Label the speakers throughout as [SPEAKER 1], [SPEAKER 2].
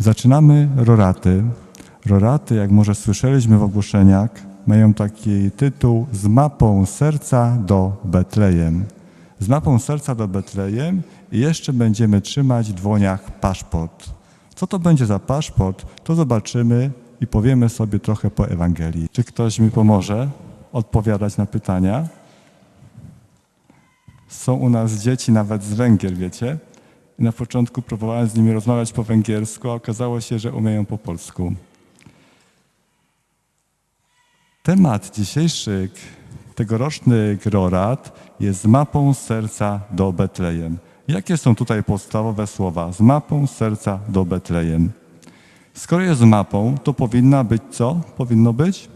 [SPEAKER 1] Zaczynamy roraty. Roraty, jak może słyszeliśmy w ogłoszeniach, mają taki tytuł Z mapą serca do Betlejem. Z mapą serca do Betlejem i jeszcze będziemy trzymać w dłoniach paszport. Co to będzie za paszport, to zobaczymy i powiemy sobie trochę po Ewangelii. Czy ktoś mi pomoże odpowiadać na pytania? Są u nas dzieci nawet z Węgier, wiecie? Na początku próbowałem z nimi rozmawiać po węgiersku, a okazało się, że umieją po polsku. Temat dzisiejszych tegorocznych rorat jest mapą serca do Betlejem. Jakie są tutaj podstawowe słowa? Z mapą serca do Betlejem. Skoro jest mapą, to powinna być co? Powinno być?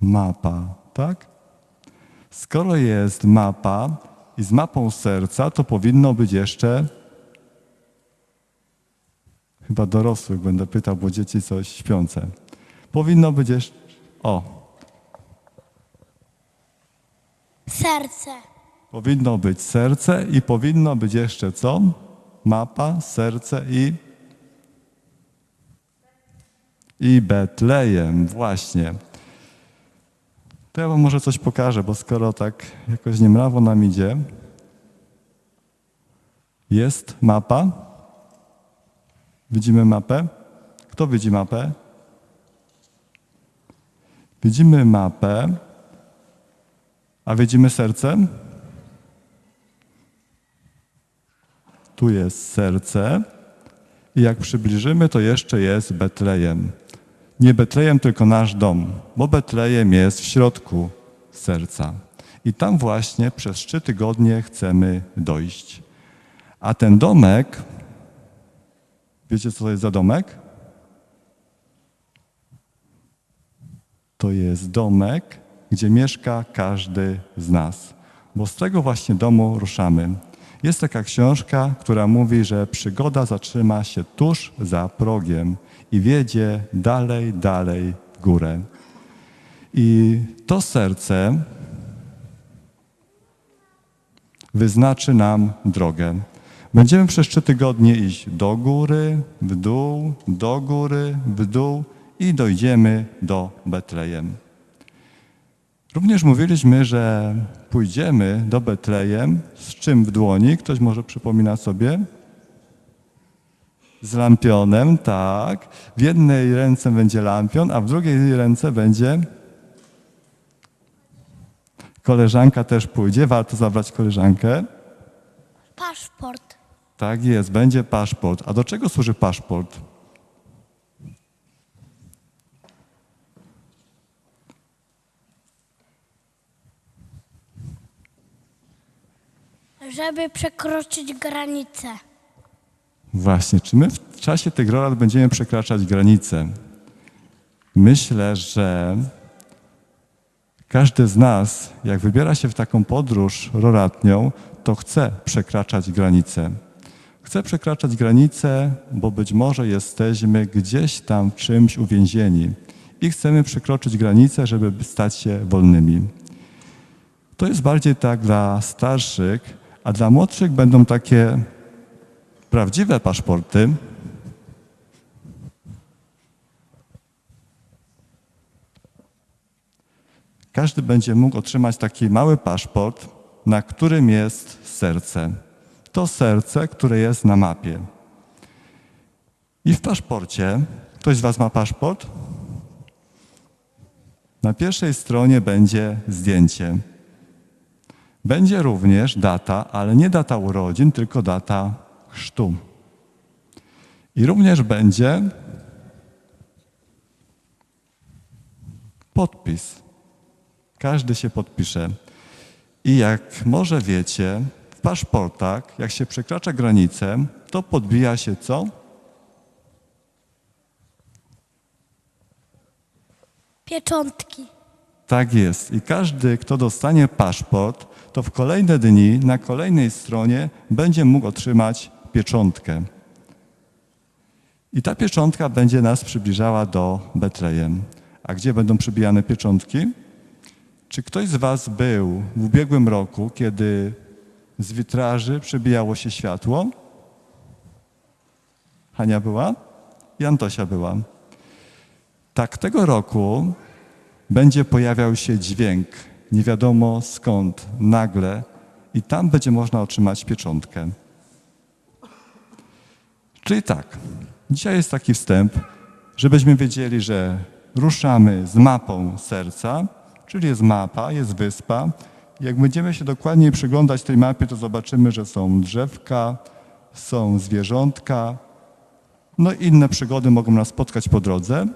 [SPEAKER 1] Mapa, tak? Skoro jest mapa i z mapą serca, to powinno być jeszcze. Chyba dorosłych będę pytał, bo dzieci coś śpiące. Powinno być jeszcze. O,
[SPEAKER 2] Serce.
[SPEAKER 1] powinno być serce i powinno być jeszcze co? Mapa, serce i. I Betlejem, właśnie. To ja wam może coś pokażę, bo skoro tak jakoś niemrawo nam idzie, jest mapa. Widzimy mapę? Kto widzi mapę? Widzimy mapę, a widzimy serce? Tu jest serce i jak przybliżymy, to jeszcze jest Betlejem. Nie Betlejem, tylko nasz dom, bo Betlejem jest w środku serca. I tam właśnie przez trzy tygodnie chcemy dojść. A ten domek, wiecie co to jest za domek? To jest domek, gdzie mieszka każdy z nas, bo z tego właśnie domu ruszamy. Jest taka książka, która mówi, że przygoda zatrzyma się tuż za progiem i wiedzie dalej, dalej w górę. I to serce wyznaczy nam drogę. Będziemy przez trzy tygodnie iść do góry, w dół, do góry, w dół i dojdziemy do Betlejem. Również mówiliśmy, że pójdziemy do Betlejem z czym w dłoni? Ktoś może przypomina sobie? Z lampionem, tak. W jednej ręce będzie lampion, a w drugiej ręce będzie koleżanka też pójdzie. Warto zabrać koleżankę.
[SPEAKER 2] Paszport.
[SPEAKER 1] Tak jest, będzie paszport. A do czego służy paszport?
[SPEAKER 2] Żeby przekroczyć granicę.
[SPEAKER 1] Właśnie, czy my w czasie tych rorat będziemy przekraczać granice? Myślę, że każdy z nas, jak wybiera się w taką podróż roratnią, to chce przekraczać granice. Chce przekraczać granice, bo być może jesteśmy gdzieś tam czymś uwięzieni i chcemy przekroczyć granice, żeby stać się wolnymi. To jest bardziej tak dla starszych, a dla młodszych będą takie prawdziwe paszporty. Każdy będzie mógł otrzymać taki mały paszport, na którym jest serce. To serce, które jest na mapie. I w paszporcie, ktoś z Was ma paszport? Na pierwszej stronie będzie zdjęcie. Będzie również data, ale nie data urodzin, tylko data chrztu. I również będzie podpis. Każdy się podpisze. I jak może wiecie, w paszportach, jak się przekracza granicę, to podbija się co?
[SPEAKER 2] Pieczątki.
[SPEAKER 1] Tak jest. I każdy, kto dostanie paszport, to w kolejne dni na kolejnej stronie będzie mógł otrzymać pieczątkę. I ta pieczątka będzie nas przybliżała do Betlejem. A gdzie będą przybijane pieczątki? Czy ktoś z Was był w ubiegłym roku, kiedy z witraży przybijało się światło? Hania była i Antosia była. Tak tego roku będzie pojawiał się dźwięk, nie wiadomo skąd, nagle, i tam będzie można otrzymać pieczątkę. Czyli tak, dzisiaj jest taki wstęp, żebyśmy wiedzieli, że ruszamy z mapą serca, czyli jest mapa, jest wyspa. Jak będziemy się dokładniej przyglądać tej mapie, to zobaczymy, że są drzewka, są zwierzątka, no i inne przygody mogą nas spotkać po drodze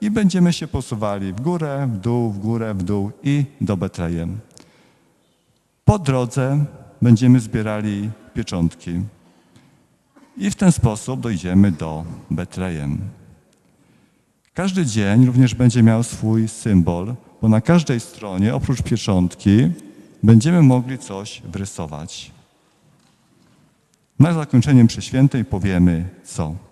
[SPEAKER 1] i będziemy się posuwali w górę, w dół, w górę, w dół i do Betlejem. Po drodze będziemy zbierali pieczątki i w ten sposób dojdziemy do Betlejem. Każdy dzień również będzie miał swój symbol, bo na każdej stronie oprócz pieczątki będziemy mogli coś wrysować. Na zakończenie mszy świętej powiemy co.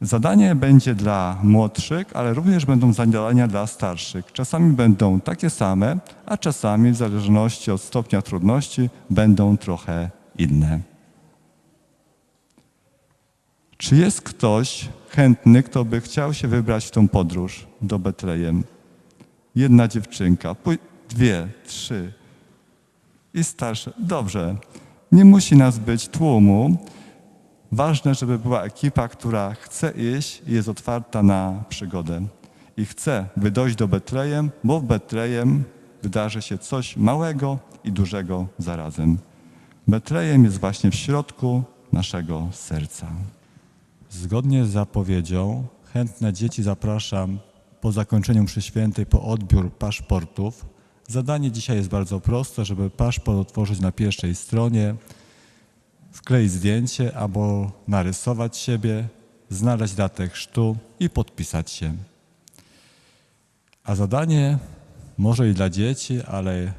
[SPEAKER 1] Zadanie będzie dla młodszych, ale również będą zadania dla starszych. Czasami będą takie same, a czasami w zależności od stopnia trudności będą trochę inne. Czy jest ktoś chętny, kto by chciał się wybrać w tą podróż do Betlejem? Jedna dziewczynka, dwie, trzy i starsze. Dobrze, nie musi nas być tłumu. Ważne, żeby była ekipa, która chce iść i jest otwarta na przygodę. I chce, by dojść do Betlejem, bo w Betlejem wydarzy się coś małego i dużego zarazem. Betlejem jest właśnie w środku naszego serca. Zgodnie z zapowiedzią, chętne dzieci zapraszam po zakończeniu mszy świętej po odbiór paszportów. Zadanie dzisiaj jest bardzo proste, żeby paszport otworzyć na pierwszej stronie, wkleić zdjęcie albo narysować siebie, znaleźć datę chrztu i podpisać się. A zadanie może i dla dzieci, ale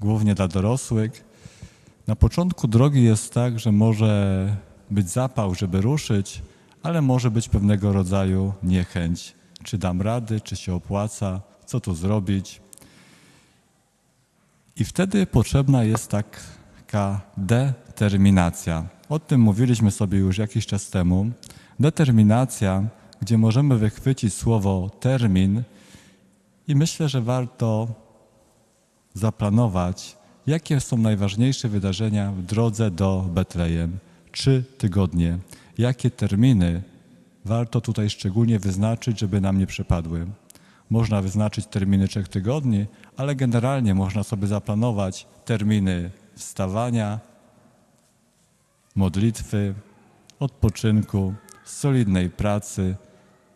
[SPEAKER 1] głównie dla dorosłych. Na początku drogi jest tak, że może być zapał, żeby ruszyć, ale może być pewnego rodzaju niechęć. Czy dam rady, czy się opłaca, co tu zrobić. I wtedy potrzebna jest taka determinacja. O tym mówiliśmy sobie już jakiś czas temu. Determinacja, gdzie możemy wychwycić słowo termin i myślę, że warto zaplanować, jakie są najważniejsze wydarzenia w drodze do Betlejem. Trzy tygodnie. Jakie terminy warto tutaj szczególnie wyznaczyć, żeby nam nie przepadły. Można wyznaczyć terminy trzech tygodni, ale generalnie można sobie zaplanować terminy wstawania, modlitwy, odpoczynku, solidnej pracy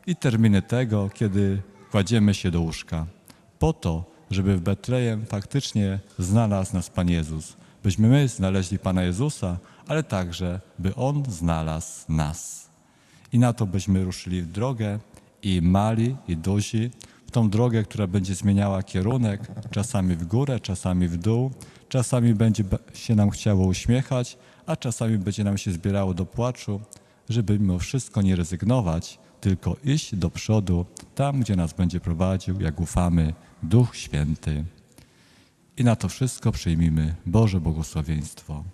[SPEAKER 1] i terminy tego, kiedy kładziemy się do łóżka. Po to, żeby w Betlejem faktycznie znalazł nas Pan Jezus. Byśmy my znaleźli Pana Jezusa, ale także, by On znalazł nas. I na to byśmy ruszyli w drogę i mali, i duzi, tą drogę, która będzie zmieniała kierunek, czasami w górę, czasami w dół, czasami będzie się nam chciało uśmiechać, a czasami będzie nam się zbierało do płaczu, żeby mimo wszystko nie rezygnować, tylko iść do przodu, tam, gdzie nas będzie prowadził, jak ufamy, Duch Święty. I na to wszystko przyjmijmy Boże błogosławieństwo.